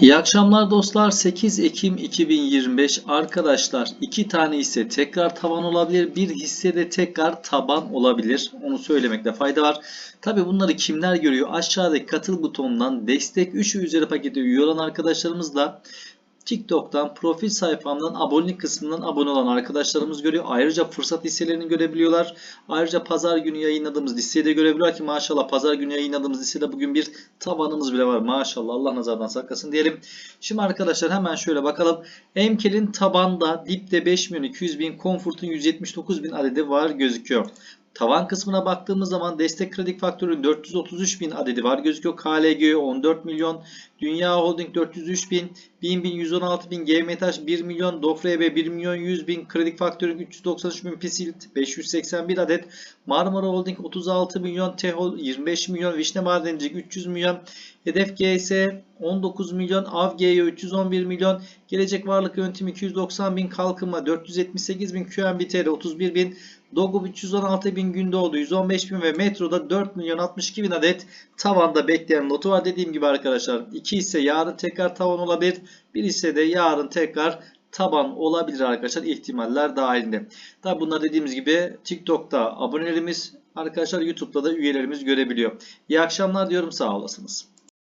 İyi akşamlar dostlar. 8 Ekim 2025 arkadaşlar iki tane hisse tekrar taban olabilir. Bir hisse de tekrar taban olabilir. Onu söylemekte fayda var. Tabi bunları kimler görüyor? Aşağıdaki katıl butonundan destek 3 üzeri pakete üye olan arkadaşlarımızla TikTok'tan profil sayfamdan abonelik kısmından abone olan arkadaşlarımız görüyor. Ayrıca fırsat hisselerini görebiliyorlar. Ayrıca pazar günü yayınladığımız listeyi de görebiliyorlar ki maşallah pazar günü yayınladığımız listede bugün bir tabanımız bile var. Maşallah Allah nazardan saklasın diyelim. Şimdi arkadaşlar hemen şöyle bakalım. Emkel'in tabanda dipte 5 milyon 200 bin, Comfort'un 179 bin adedi var gözüküyor. Tavan kısmına baktığımız zaman destek kredi faktörün 433 bin adedi var gözüküyor. KLG 14 milyon, Dünya Holding 403 bin, BİM bin 116 bin, GMTH 1 milyon, Dofrebe 1 milyon 100 bin, kredi faktörün 393 bin, Pisilt 581 adet, Marmara Holding 36 milyon, Tehol 25 milyon, Vişne Madencilik 300 milyon, Hedef GS 19 milyon, AVG'ye 311 milyon, Gelecek Varlık Yönetimi 290 bin, Kalkınma 478 bin, QNBTR 31 bin, Dogu 316 bin, Gündoğdu 115 bin ve Metro'da 4 milyon 62 bin adet tavanda bekleyen lotu var. Dediğim gibi arkadaşlar 2 ise yarın tekrar tavan olabilir. Bir ise de yarın tekrar taban olabilir arkadaşlar ihtimaller dahilinde. Tabi bunlar dediğimiz gibi TikTok'ta abonelerimiz arkadaşlar YouTube'da da üyelerimiz görebiliyor. İyi akşamlar diyorum sağ olasınız.